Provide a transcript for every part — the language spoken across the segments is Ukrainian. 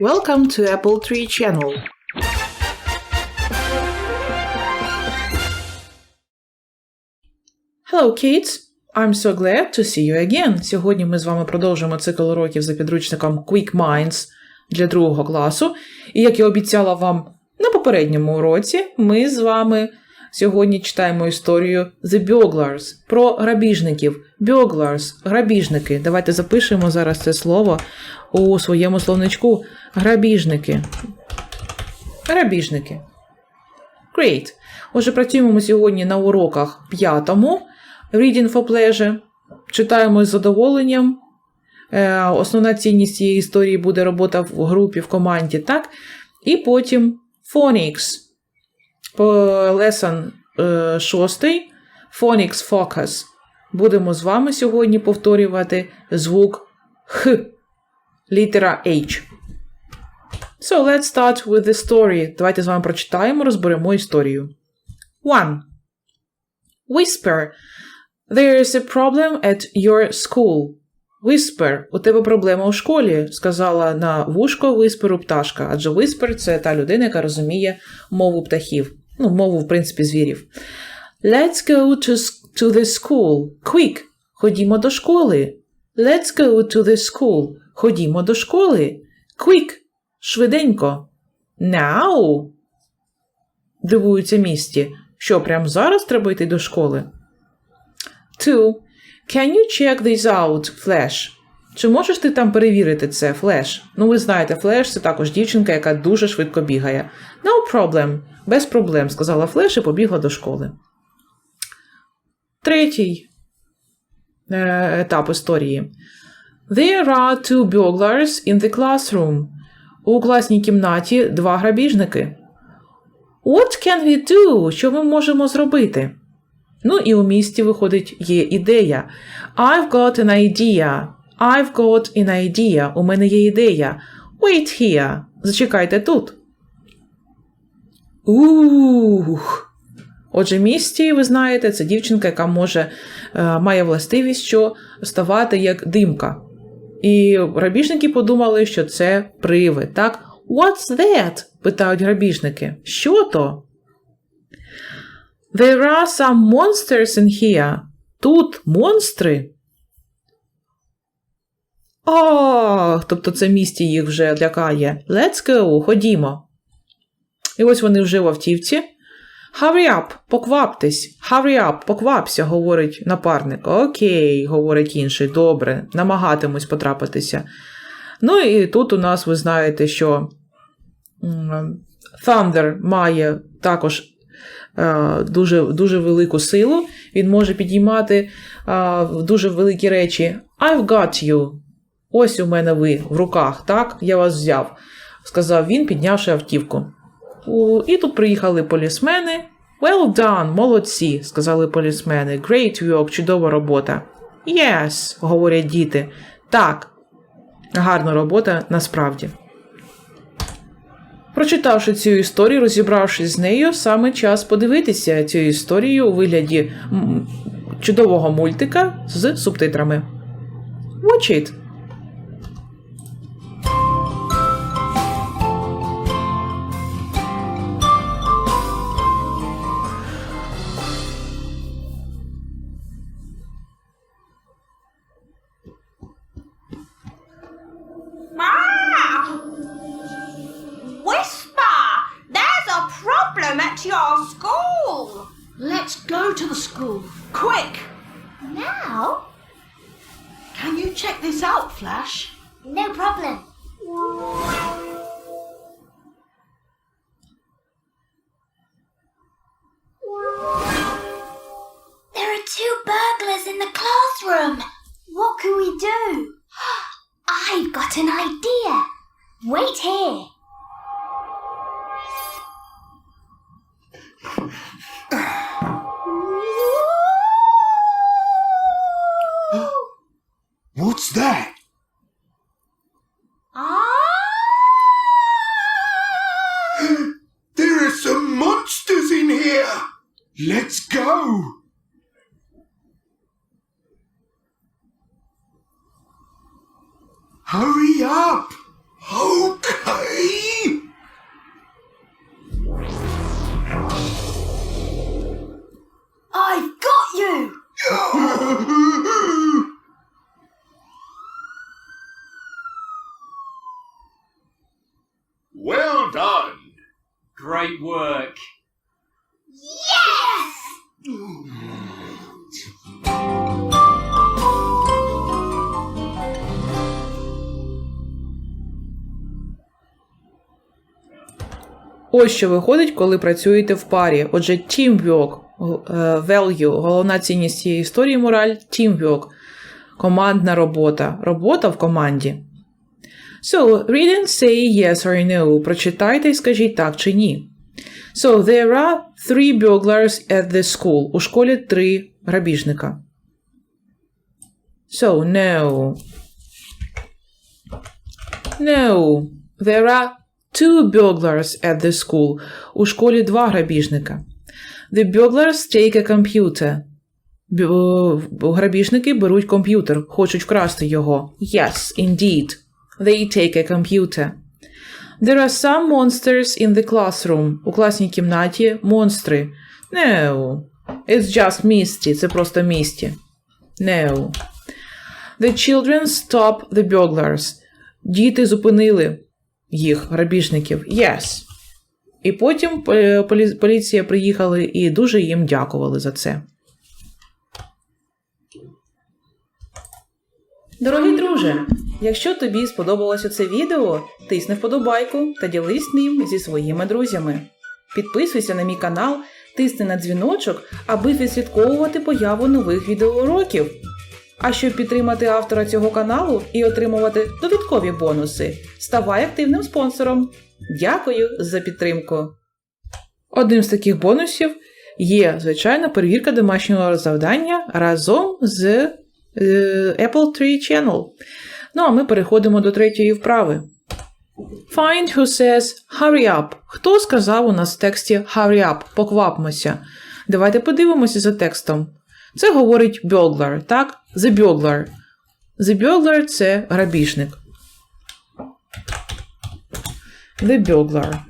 Welcome to Apple Tree Channel. Hello, kids! I'm so glad to see you again. Сьогодні ми з вами продовжуємо цикл уроків за підручником Quick Minds для другого класу. І як я обіцяла вам на попередньому уроці, ми з вами сьогодні читаємо історію The Burglars про грабіжників. Burglars – грабіжники. Давайте запишемо зараз це слово у своєму словничку. Грабіжники. Грабіжники. Great. Отже, працюємо ми сьогодні на уроках п'ятому. Reading for pleasure. Читаємо з задоволенням. Е, основна цінність цієї історії буде робота в групі, в команді, так? І потім phonics. Lesson е, шостий. Phonics focus. Будемо з вами сьогодні повторювати звук Х. Літера H. So let's start with the story. Давайте з вами прочитаємо, розберемо історію. 1. Whisper. There is a problem at your school. Whisper. У тебе проблема у школі, сказала на вушко висперу пташка, адже whisper – це та людина, яка розуміє мову птахів. Ну, мову, в принципі, звірів. Let's go to, to the school. Quick. Ходімо до школи. Let's go to the school. Ходімо до школи. Quick. Швиденько. Now. Дивуються місті. Що, прямо зараз треба йти до школи? 2. Can you check this out, Flash? Чи можеш ти там перевірити це, Флеш? Ну, ви знаєте, Флеш це також дівчинка, яка дуже швидко бігає. No problem. Без проблем, сказала Флеш і побігла до школи. Третій е, етап історії. There are two burglars in the classroom. У класній кімнаті два грабіжники. What can we do? Що ми можемо зробити? Ну і у місті виходить є ідея. I've got an idea. I've got an idea. У мене є ідея. Wait here. Зачекайте тут. Ух. Отже, місті, ви знаєте, це дівчинка, яка може е, має властивість, що ставати як димка. І грабіжники подумали, що це привид, так? What's that? питають грабіжники. Що то? There are some monsters in here. Тут монстри. О, тобто це місті їх вже лякає. Let's go, ходімо. І ось вони вже в автівці. Hurry up, покваптесь. Hurry up, поквапся, говорить напарник. Окей, говорить інший, добре, намагатимусь потрапитися. Ну і тут у нас ви знаєте, що Thunder має також е, дуже, дуже велику силу. Він може підіймати е, дуже великі речі. I've got you. Ось у мене ви в руках, так? Я вас взяв, сказав він, піднявши автівку. І тут приїхали полісмени. Well done, молодці, сказали полісмени. Great work, чудова робота. Yes, говорять діти. Так, гарна робота насправді. Прочитавши цю історію, розібравшись з нею, саме час подивитися цю історію у вигляді чудового мультика з субтитрами. Watch it! At your school! Let's go to the school. Quick! Now? Can you check this out, Flash? No problem. There are two burglars in the classroom. What can we do? I've got an idea. Wait here. What's that? Ah! There are some monsters in here! Let's go! Hurry up! Okay. Ось що виходить, коли працюєте в парі. Отже, teamwork, е, value, головна цінність цієї історії мораль teamwork, командна робота, робота в команді. So, read and say yes or no. Прочитайте і скажіть так чи ні. So, there are three burglars at the school. У школі три грабіжника. So, no. No. There are two burglars at the school. У школі два грабіжника. The burglars take a computer. Бю- Грабіжники беруть комп'ютер, хочуть вкрасти його. Yes, indeed. They take a computer. There are some monsters in the classroom. У класній кімнаті монстри. No. It's just Misty. Це просто Місті. No. The children stop the burglars. Діти зупинили їх, грабіжників. Yes. І потім е, полі- поліція приїхала і дуже їм дякували за це. Дорогий друже, якщо тобі сподобалося це відео, тисни вподобайку та ділись ним зі своїми друзями. Підписуйся на мій канал, тисни на дзвіночок, аби відслідковувати появу нових відеоуроків. А щоб підтримати автора цього каналу і отримувати додаткові бонуси, ставай активним спонсором. Дякую за підтримку. Одним з таких бонусів є, звичайно, перевірка домашнього завдання разом з е, Apple 3 Channel. Ну а ми переходимо до третьої вправи. Find who says hurry up. Хто сказав у нас в тексті hurry up? Поквапмося. Давайте подивимося за текстом. Це говорить burglar, так? The burglar. The burglar – це грабіжник. The burglar.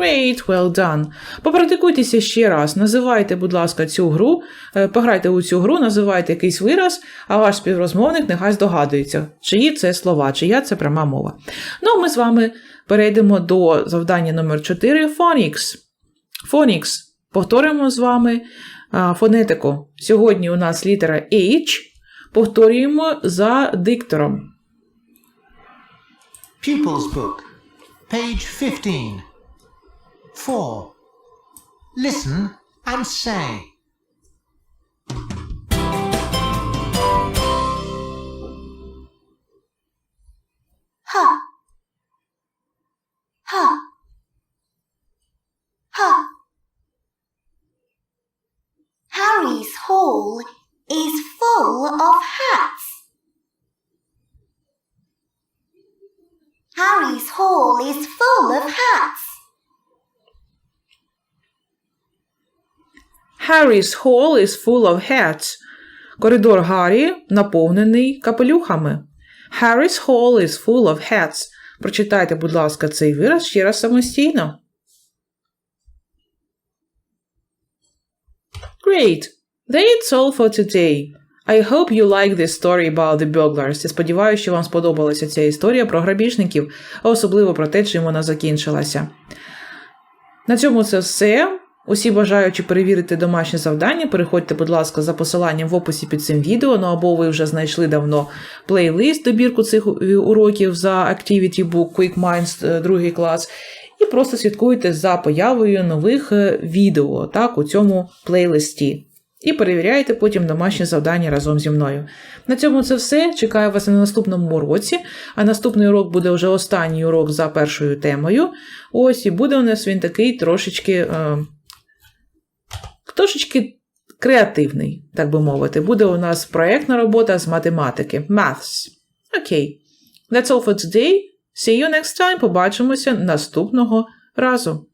Great, well done. Попрактикуйтеся ще раз. Називайте, будь ласка, цю гру, е, пограйте у цю гру, називайте якийсь вираз, а ваш співрозмовник нехай здогадується, чиї це слова, чия це пряма мова. Ну, ми з вами перейдемо до завдання номер 4 Phonics. Phonics. Повторимо з вами фонетику. Сьогодні у нас літера H. Повторюємо за диктором. Pupils Book, page 15. 4. Listen and say. Ha. Ha. Ha. Harry's hall is full of hats. Harry's hall is full of hats. Harry's hall is full of hats. Коридор Гаррі наповнений капелюхами. Harry's hall is full of hats. Прочитайте, будь ласка, цей вираз ще раз самостійно. Great! That's all for today. I hope you like this story about the burglars. Я сподіваюся, що вам сподобалася ця історія про грабіжників, а особливо про те, чим вона закінчилася. На цьому це все. Усі бажаючи перевірити домашнє завдання, переходьте, будь ласка, за посиланням в описі під цим відео. Ну або ви вже знайшли давно плейлист добірку цих е, уроків за Activity Book Quick Minds е, другий клас. І просто слідкуйте за появою нових е, відео так, у цьому плейлисті. І перевіряйте потім домашні завдання разом зі мною. На цьому це все. Чекаю вас на наступному уроці. А наступний урок буде вже останній урок за першою темою. Ось і буде у нас він такий трошечки. Е, трошечки креативний, так би мовити. Буде у нас проєктна робота з математики. Maths. Окей. That's all for today. See you next time. Побачимося наступного разу.